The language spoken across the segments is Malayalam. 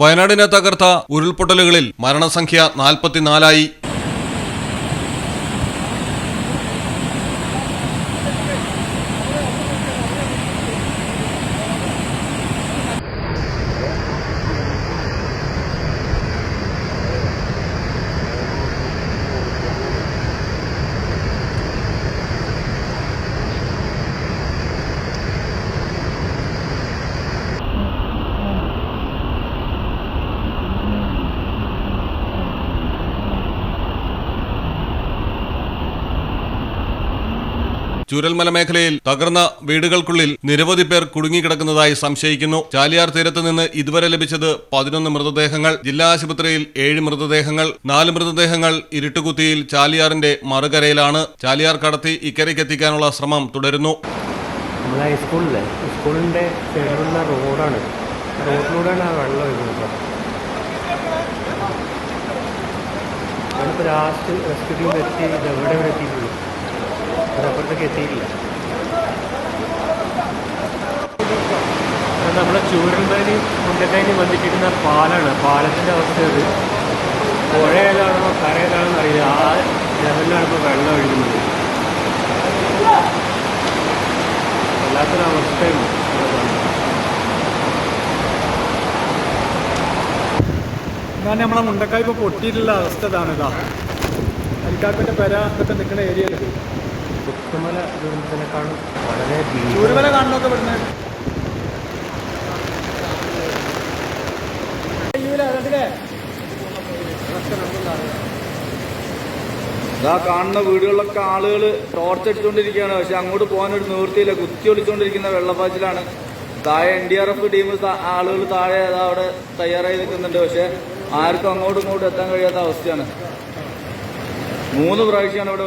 വയനാടിനെ തകർത്ത ഉരുൾപൊട്ടലുകളിൽ മരണസംഖ്യ നാൽപ്പത്തിനാലായി. ചുരൽമല മേഖലയിൽ തകർന്ന വീടുകൾക്കുള്ളിൽ നിരവധി പേർ കുടുങ്ങിക്കിടക്കുന്നതായി സംശയിക്കുന്നു. ചാലിയാർ തീരത്ത് നിന്ന് ഇതുവരെ ലഭിച്ചത് പതിനൊന്ന് മൃതദേഹങ്ങൾ ജില്ലാ ആശുപത്രിയിൽ ഏഴ് മൃതദേഹങ്ങൾ നാല് മൃതദേഹങ്ങൾ ഇരുട്ടുകുത്തിയിൽ ചാലിയാറിന്റെ മറുകരയിലാണ്. ചാലിയാർ കടത്തി ഇക്കരയ്ക്കെത്തിക്കാനുള്ള ശ്രമം തുടരുന്നു. നമ്മളെ ഹൈസ്കൂളിലെ സ്കൂളിന്റെ സൈഡിലുള്ള റോഡാണ്. റോഡിലൂടെയാണ് ആ വെള്ളം ഒഴുകുന്നത്. ലാസ്റ്റ് റെസ്ക്യൂ എത്തി എവിടെ എത്തിയിട്ടില്ല. അത് നമ്മളെ ചൂരൽമേലി മുണ്ടക്കൈനി വന്നിട്ടിരുന്ന പാലാണ്. പാലത്തിന്റെ അവസ്ഥ അത്. പുഴ ഏതാണോ കര ഏതാണോ അറിയില്ല. ആ ലെവലിലാണ് ഇപ്പോൾ വെള്ളം ഒഴുകുന്നത്. വല്ലാത്തൊരവസ്ഥയും ഞാൻ നമ്മളെ മുണ്ടക്കായ് ഇപ്പോൾ പൊട്ടിയിട്ടുള്ള അവസ്ഥ ഇതാണ് ഇതാ. അരിക്കാപ്പിന്റെ പെര ഒക്കെ നിൽക്കുന്ന ഏരിയയിൽ പുത്തുമല ദുരന്തത്തിനെക്കാളും വളരെ ഇവിടുന്ന്? ഇതാ കാണുന്ന വീടുകളിലൊക്കെ ആളുകൾ ടോർച്ച് അടിച്ചുകൊണ്ടിരിക്കുകയാണ് പക്ഷെ അങ്ങോട്ട് പോകാനൊരു നിവൃത്തിയില്ല. കുത്തി ഒളിച്ചുകൊണ്ടിരിക്കുന്ന വെള്ളപ്പാച്ചിലാണ്. താഴെ N D R F team ആളുകൾ താഴെ അവിടെ തയ്യാറായി നിൽക്കുന്നുണ്ട്. പക്ഷെ ആർക്കും അങ്ങോട്ടും ഇങ്ങോട്ടും എത്താൻ കഴിയാത്ത അവസ്ഥയാണ്. മൂന്ന് പ്രാവശ്യമാണ് ഇവിടെ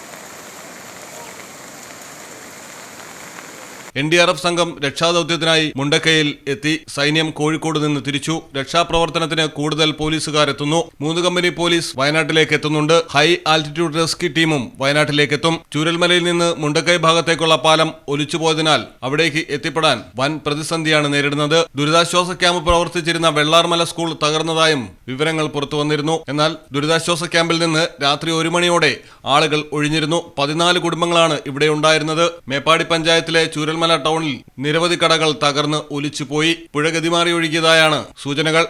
എൻ ഡി ആർ എഫ് സംഘം രക്ഷാദൌത്യത്തിനായി മുണ്ടക്കയിൽ എത്തി സൈന്യം കോഴിക്കോട് നിന്ന് തിരിച്ചു. രക്ഷാപ്രവർത്തനത്തിന് കൂടുതൽ പോലീസുകാരെത്തുന്നു. മൂന്ന് കമ്പനി പോലീസ് വയനാട്ടിലേക്ക് എത്തുന്നുണ്ട്. ഹൈ ആൾട്ടിറ്റ്യൂഡ് റെസ്ക്യൂ ടീമും വയനാട്ടിലേക്ക് എത്തും ചൂരൽമലയിൽ നിന്ന് മുണ്ടക്കൈ ഭാഗത്തേക്കുള്ള പാലം ഒലിച്ചുപോയതിനാൽ അവിടേക്ക് എത്തിപ്പെടാൻ വൻ പ്രതിസന്ധിയാണ് നേരിടുന്നത്. ദുരിതാശ്വാസ ക്യാമ്പ് പ്രവർത്തിച്ചിരുന്ന വെള്ളാർമല സ്കൂൾ തകർന്നതായും വിവരങ്ങൾ പുറത്തു വന്നിരുന്നു. എന്നാൽ ദുരിതാശ്വാസ ക്യാമ്പിൽ നിന്ന് രാത്രി ഒരു മണിയോടെ ആളുകൾ ഒഴിഞ്ഞിരുന്നു. പതിനാല് കുടുംബങ്ങളാണ് ഇവിടെ ഉണ്ടായിരുന്നത്. മേപ്പാടി പഞ്ചായത്തിലെ ചൂരൽമല ടൗണിൽ നിരവധി കടകൾ തകർന്ന് ഒലിച്ചുപോയി. പുഴ ഗതിമാറി ഒഴുകിയതായാണ് സൂചനകൾ.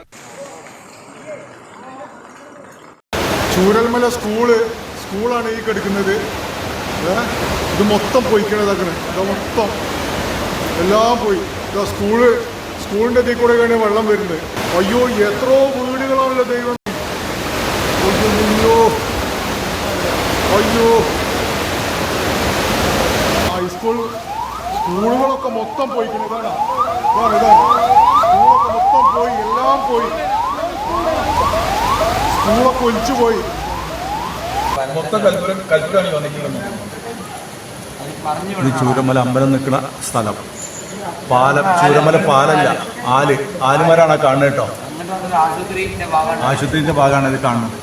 ചൂരൽമല സ്കൂൾ സ്കൂളാണ് ഈ കിടക്കുന്നത്. ഇത് മൊത്തം പോയിക്കണതാക്കണേ ഇത് മൊത്തം. എല്ലാം പോയി. സ്കൂൾ. സ്കൂളിന്റെ ഇതിൽ കൂടെയാണ് വെള്ളം വരുന്നത് അയ്യോ എത്രയോ വീടുകളാണല്ലോ ദൈവം. അയ്യോ. അയ്യോ. സ്കൂളുകളൊക്കെ മൊത്തം പോയിക്കണം ഇതാണ് സ്കൂളൊക്കെ മൊത്തം പോയി എല്ലാം പോയി. സ്കൂളൊക്കെ ഒലിച്ചു പോയി. ചൂരമല അമ്പലം നിൽക്കുന്ന സ്ഥലം. പാലം ചൂരമല പാലല്ല. ആൽ ആലുമരാണ് കാണുന്നത് കേട്ടോ. ആശുപത്രിന്റെ ഭാഗമാണ്. ഇത് കാണുന്നത്.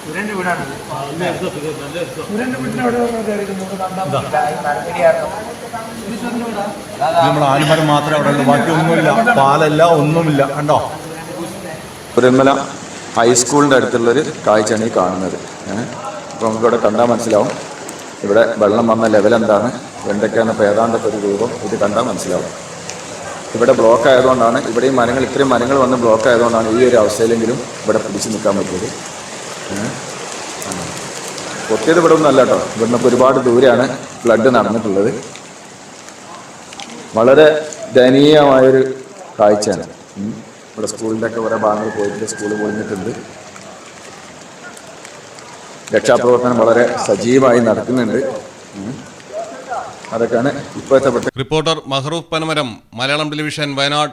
നമ്മൾ ആലുമരം മാത്രമേ അവിടെ ഉള്ളൂ. ബാക്കി ഒന്നുമില്ല പാലല്ല ഒന്നുമില്ല. കണ്ടോ? പുരന്മല ഹൈസ്കൂളിന്റെ അടുത്തുള്ളൊരു കാഴ്ചയാണ് ഈ കാണുന്നത്. അപ്പോൾ നമുക്ക് ഇവിടെ കണ്ടാൽ മനസ്സിലാവും. ഇവിടെ വെള്ളം വന്ന ലെവൽ എന്താണ്? എന്തൊക്കെയാണ് ഇപ്പോൾ ഏതാണ്ടൊക്കെ ഒരു രൂപം ഇത് കണ്ടാൽ മനസ്സിലാവും. ഇവിടെ ബ്ലോക്ക് ആയതുകൊണ്ടാണ് ഇവിടെയും മരങ്ങൾ ഇത്രയും മരങ്ങൾ വന്ന് ബ്ലോക്ക് ആയതുകൊണ്ടാണ് ഈ ഒരു അവസ്ഥയിലെങ്കിലും ഇവിടെ പിടിച്ചു നിൽക്കാൻ പറ്റിയത്. പൊട്ടിയത് ഇവിടെ ഒന്നും അല്ല കേട്ടോ ഇവിടുന്ന് ഒരുപാട് ദൂരെയാണ് ഫ്ലഡ് നടന്നിട്ടുള്ളത് വളരെ ദയനീയമായൊരു കാഴ്ചയാണ്. ഇവിടെ സ്കൂളിന്റെ ഒക്കെ കുറേ ഭാഗങ്ങൾ പോയിട്ട് സ്കൂൾ പോയിട്ടുണ്ട് രക്ഷാപ്രവർത്തനം വളരെ സജീവമായി നടക്കുന്നുണ്ട്. അതൊക്കെയാണ് ഇപ്പോഴത്തെ റിപ്പോർട്ടർ മഹറൂഫ് പനമരം മലയാളം ടെലിവിഷൻ വയനാട്.